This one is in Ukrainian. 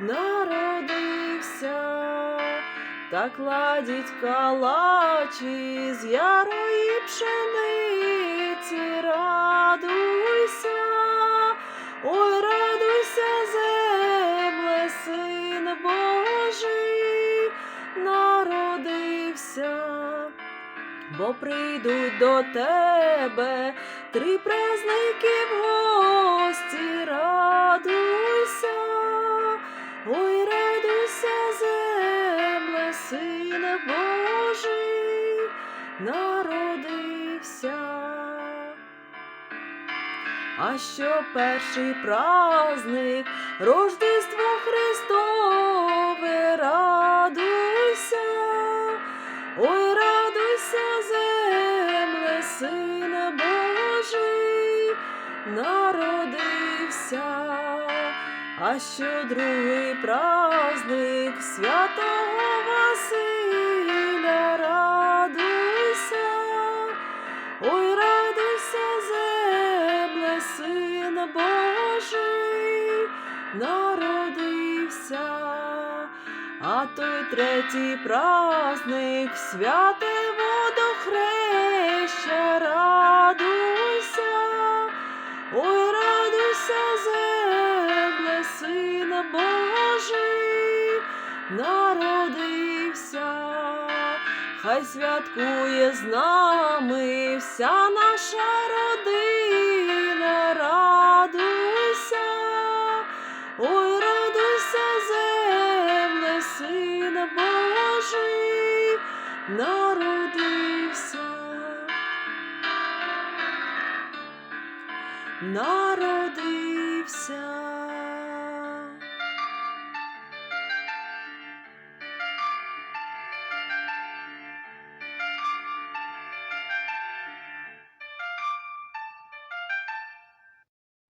народився, та кладіть калачі з ярої пшениці, радуйся, ой, радуйся, земле, син Божий, народився. Бо прийдуть до тебе три праздники в гості, радуйся, сине Божий, народився. А що перший праздник, Рождество Христове, радуйся, ой, радуйся, земле, сине Божий, народився, а що другий праздник? Святого Василя, ой, радуйся, земле, син Божий, народився. А той третій праздник, святе водохреща, радуйся, ой, радуйся, земле, син Божий, народився, хай святкує з нами вся наша родина, радуйся, ой, радуйся, земле, син Божий, народився.